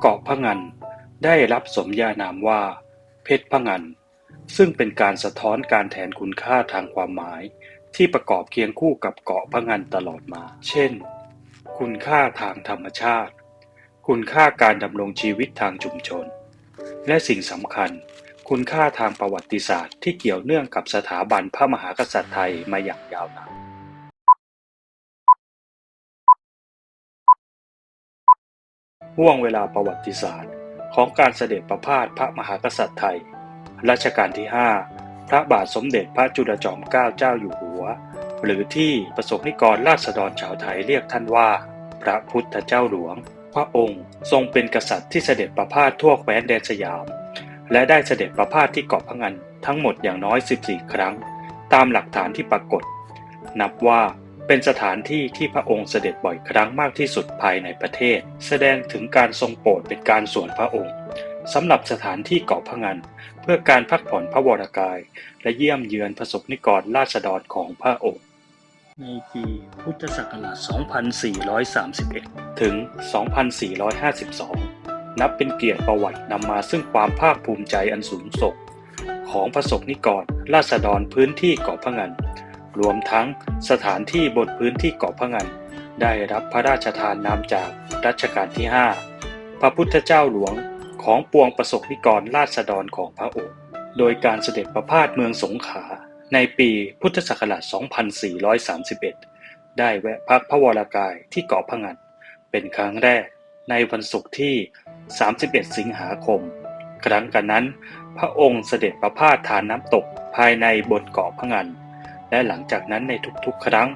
เกาะพะงันได้รับสมญานามว่า เพชรพะงัน ซึ่งเป็นการสะท้อนการแทนคุณค่าทางความหมาย ที่ประกอบเคียงคู่กับเกาะพะงันตลอดมา เช่น คุณค่าทางธรรมชาติ คุณค่าการดำรงชีวิตทางชุมชน และสิ่งสำคัญ คุณค่าทางประวัติศาสตร์ที่เกี่ยวเนื่องกับสถาบันพระมหากษัตริย์ไทยมาอย่างยาวนาน ห่วงเวลาประวัติศาสตร์ ของการเสด็จประพาสพระมหากษัตริย์ไทย รัชกาลที่ 5 พระบาทสมเด็จพระจุลจอมเกล้าเจ้าอยู่หัว หรือที่ประสงนิกรราษฎรชาวไทยเรียกท่านว่า พระพุทธเจ้าหลวง พระองค์ทรงเป็นกษัตริย์ที่เสด็จประพาสทั่วแคว้นแดนสยาม และได้เสด็จประพาสที่เกาะพะงันทั้งหมดอย่างน้อย 14 ครั้ง ตามหลักฐานที่ปรากฏ นับว่า เป็นสถานที่ที่พระองค์เสด็จบ่อยครั้งมากที่สุดภายในประเทศ แสดงถึงการทรงโปรดเป็นการส่วนพระองค์สำหรับสถานที่เกาะพะงัน เพื่อการพักผ่อนพระวรากาย และเยี่ยมเยือนประสบนิกรราษฎรของพระองค์ ในปีพุทธศักราช 2431 ถึง 2452 นับเป็นเกียรติประวัตินำมาซึ่งความภาคภูมิใจอันสูงส่งของประสบนิกรราษฎรพื้นที่เกาะพะงัน รวมทั้งสถานที่บนพื้นที่เกาะพะงัน ได้รับพระราชทานนามจากรัชกาลที่ 5 พระพุทธเจ้าหลวงของปวงประสบนิกรราษฎรของพระองค์ โดยการเสด็จประพาสเมืองสงขลาในปีพุทธศักราช 2431 ได้แวะพักพระวรากายที่เกาะพะงัน เป็นครั้งแรกในวันศุกร์ที่ 31 สิงหาคม ครั้งกันนั้น พระองค์เสด็จประพาสทานน้ำตกภายในบนเกาะพะงัน และหลังจากนั้นในทุกๆ ครั้ง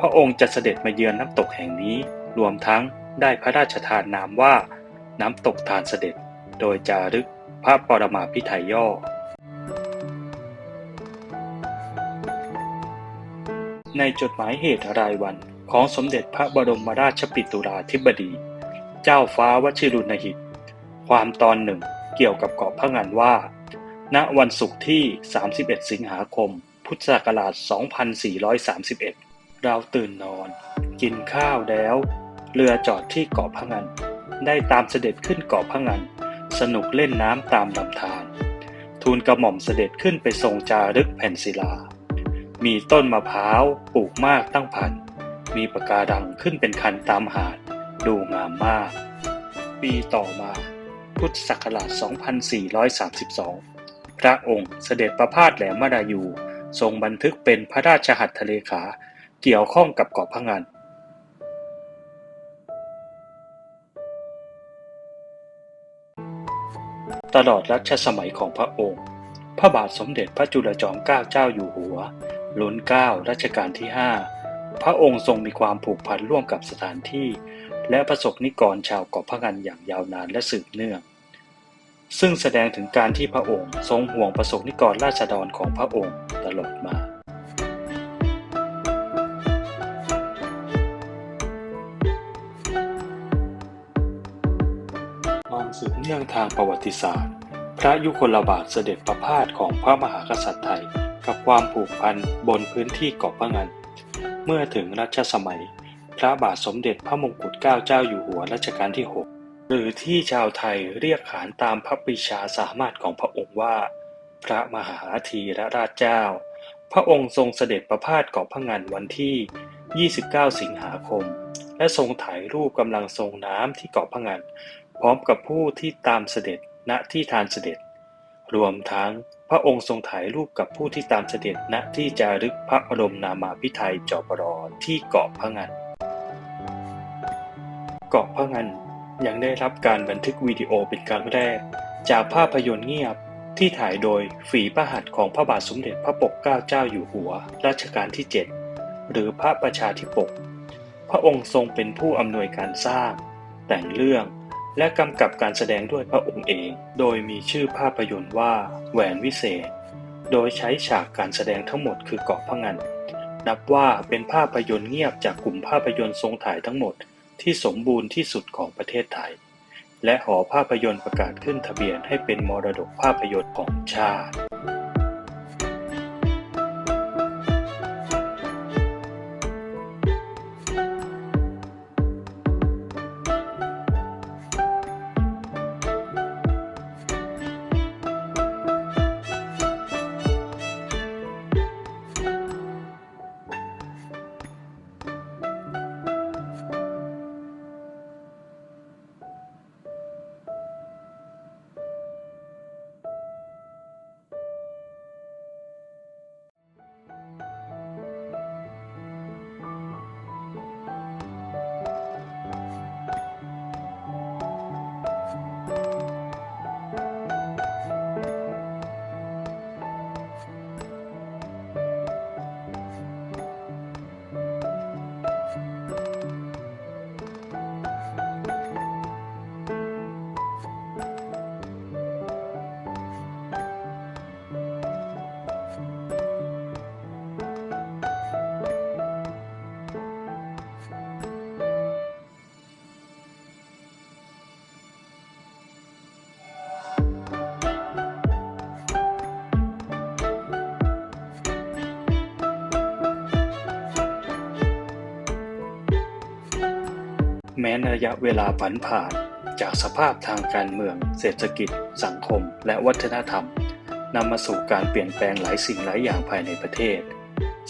พระองค์จะเสด็จมาเยือนน้ำตกแห่งนี้ รวมทั้งได้พระราชทานนามว่า น้ำตกทานเสด็จ โดยจารึกพระปรมาภิไธยย่อ ในจดหมายเหตุรายวันของสมเด็จพระบรมราชปิตุราธิบดี เจ้าฟ้าวชิรุณหิต ความตอนหนึ่งเกี่ยวกับเกาะพะงันว่า ณวันศุกร์ที่ 31 สิงหาคม พุทธศักราช 2431 เราตื่นนอน กินข้าวแล้ว เรือจอดที่เกาะพะงัน ได้ตามเสด็จขึ้นเกาะพะงัน สนุกเล่นน้ำตามลำธารทูลกระหม่อมเสด็จขึ้นไปทรงจารึกแผ่นศิลา มีต้นมะพร้าวปลูกมากตั้งพัน มีปะการังขึ้นเป็นคันตามหาด ดูงามมาก ปีต่อมา พุทธศักราช 2432 พระองค์เสด็จประพาสแหลมมาดายู ทรงบันทึกเป็นพระราชหัตถเลขา เกี่ยวข้องกับเกาะพะงันตลอดรัชสมัยของพระองค์ พระบาทสมเด็จพระจุลจอมเกล้าเจ้าอยู่หัวล้นเกล้ารัชกาลที่ 5 พระองค์ทรงมีความผูกพันร่วมกับสถานที่ และประสบนิกรชาวเกาะพะงันอย่างยาวนานและสืบเนื่อง ซึ่งแสดงถึงการที่พระองค์ทรงห่วงประสบนิกรราษฎรของพระองค์ ลอดมา ความสืบเนื่องทางประวัติศาสตร์ พระยุคลบาทเสด็จประพาสของพระมหากษัตริย์ไทย กับความผูกพันบนพื้นที่เกาะพะงัน เมื่อถึงรัชสมัย พระบาทสมเด็จพระมงกุฎเกล้าเจ้าอยู่หัวรัชกาลที่ 6 หรือที่ชาวไทยเรียกขานตามพระปรีชาสามารถของพระองค์ว่า พระมหาธีรราชเจ้า พระองค์ทรงเสด็จประพาสเกาะพะงันวันที่ 29 สิงหาคม และทรงถ่ายรูปกำลังทรงน้ำที่เกาะพะงัน พร้อมกับผู้ที่ตามเสด็จณที่ทานเสด็จ รวมทั้งพระองค์ทรงถ่ายรูปกับผู้ที่ตามเสด็จณที่จารึกพระบรมนามาภิไธยจปรอที่เกาะพะงัน เกาะพะงันยังได้รับการบันทึกวิดีโอเป็นครั้งแรก จากภาพยนตร์เงียบ ที่ถ่ายโดยฝีพระหัตถ์ของพระบาทสมเด็จพระปกเกล้าเจ้าอยู่หัวรัชกาลที่ 7 หรือพระประชาธิปก พระองค์ทรงเป็นผู้อำนวยการสร้าง แต่งเรื่องและกำกับการแสดงด้วยพระองค์เอง โดยมีชื่อภาพยนตร์ว่าแหวนวิเศษ โดยใช้ฉากการแสดงทั้งหมดคือเกาะพะงัน นับว่าเป็นภาพยนตร์เงียบจากกลุ่มภาพยนตร์ทรงถ่ายทั้งหมดที่สมบูรณ์ที่สุดของประเทศไทย และหอภาพยนตร์ประกาศขึ้นทะเบียนให้เป็นมรดกภาพยนตร์ของชาติ แม้ในระยะเวลาผันผ่าน จากสภาพทางการเมือง เศรษฐกิจ สังคม และวัฒนธรรมนำมาสู่การเปลี่ยนแปลงหลายสิ่งหลายอย่างภายในประเทศ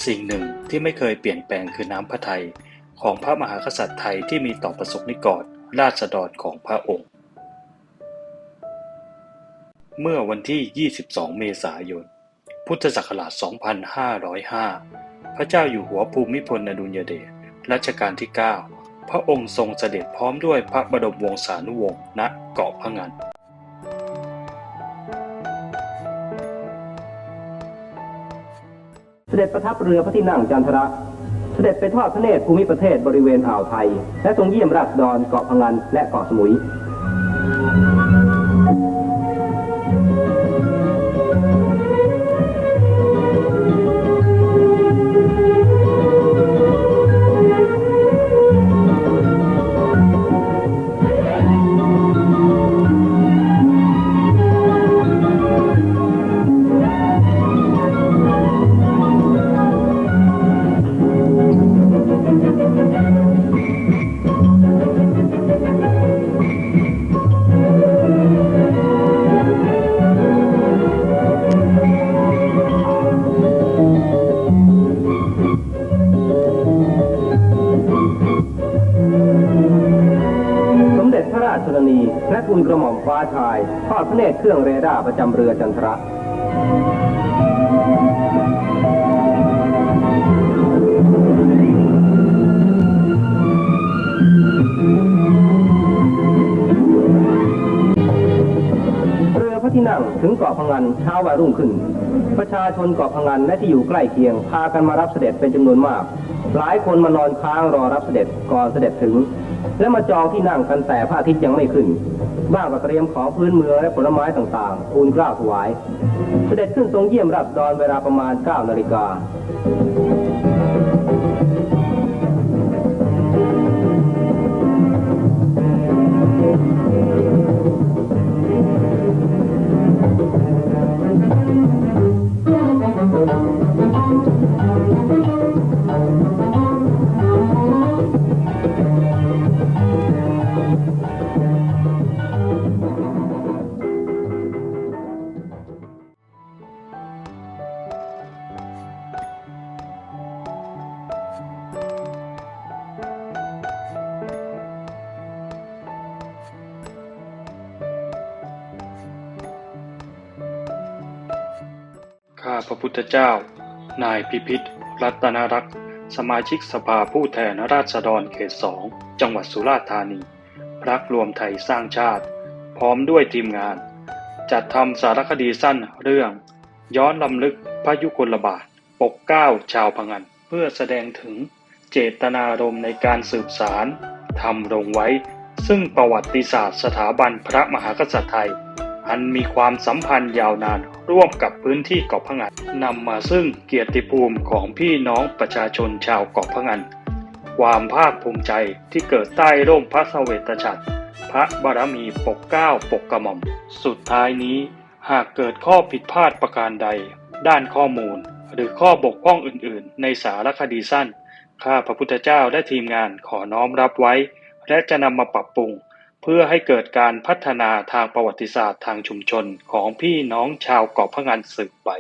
สิ่งหนึ่งที่ไม่เคยเปลี่ยนแปลงคือน้ำพระทัยของพระมหากษัตริย์ไทยที่มีต่อประสบนิกรราษฎรของพระองค์ เมื่อวันที่ 22 เมษายน พุทธศักราช 2505 พระเจ้าอยู่หัวภูมิพลอดุลยเดชรัชกาลที่ 9 พระองค์ทรงเสด็จพร้อมด้วยพระบรมวงศานุวงศ์ณเกาะพะงันเสด็จประทับเรือพระที่นั่งจันทระ เสด็จไปทอดพระเนตรภูมิประเทศบริเวณอ่าวไทย และทรงเยี่ยมราษฎรเกาะพะงันและเกาะสมุย ฟ้าชายทอดพระเนตรเครื่องเรดาร์ประจำเรือจันทระเรือพระที่นั่งถึงเกาะพังงานเช้าวันรุ่งขึ้น ประชาชนเกาะพังงานและที่อยู่ใกล้เคียงพากันมารับเสด็จเป็นจำนวนมาก หลายคนมานอนค้างรอรับเสด็จก่อนเสด็จถึง และมาจองที่นั่งกันแต่พระอาทิตย์ยังไม่ขึ้น บ้างก็เตรียมของพื้นเมืองและผลไม้ต่างๆทูลกล้าถวาย เสด็จขึ้นทรงเยี่ยมรับดอนเวลาประมาณ9นาฬิกา พระพุทธเจ้า นายพิพิธ รัตนรักษ์ สมาชิกสภาผู้แทนราษฎรเขตสอง จังหวัดสุราษฎร์ธานีพรรครวมไทยสร้างชาติ พร้อมด้วยทีมงาน จัดทำสารคดีสั้นเรื่อง ย้อนลำลึกพระยุคลบาท ปกเก้าชาวพังันเพื่อแสดงถึงเจตนารมณ์ในการสืบสารทำลงไว้ ซึ่งประวัติศาสตร์สถาบันพระมหากษัตริย์ไทย อันมีความสัมพันธ์ยาวนานร่วมกับพื้นที่เกาะพะงันนำมาซึ่งเกียรติภูมิของพี่น้องประชาชนชาวเกาะพะงัน ความภาคภูมิใจที่เกิดใต้ร่มพระเสวตฉัตรพระบารมีปกเก้าปกกระหม่อม สุดท้ายนี้หากเกิดข้อผิดพลาดประการใด ด้านข้อมูล หรือข้อบกพร่องอื่น ๆ ในสารคดีสั้น ข้าพระพุทธเจ้าและทีมงานขอน้อมรับไว้ และจะนำมาปรับปรุง เพื่อให้เกิดการพัฒนาทางประวัติศาสตร์ทางชุมชนของพี่น้องชาวเกาะพะงันสืบไป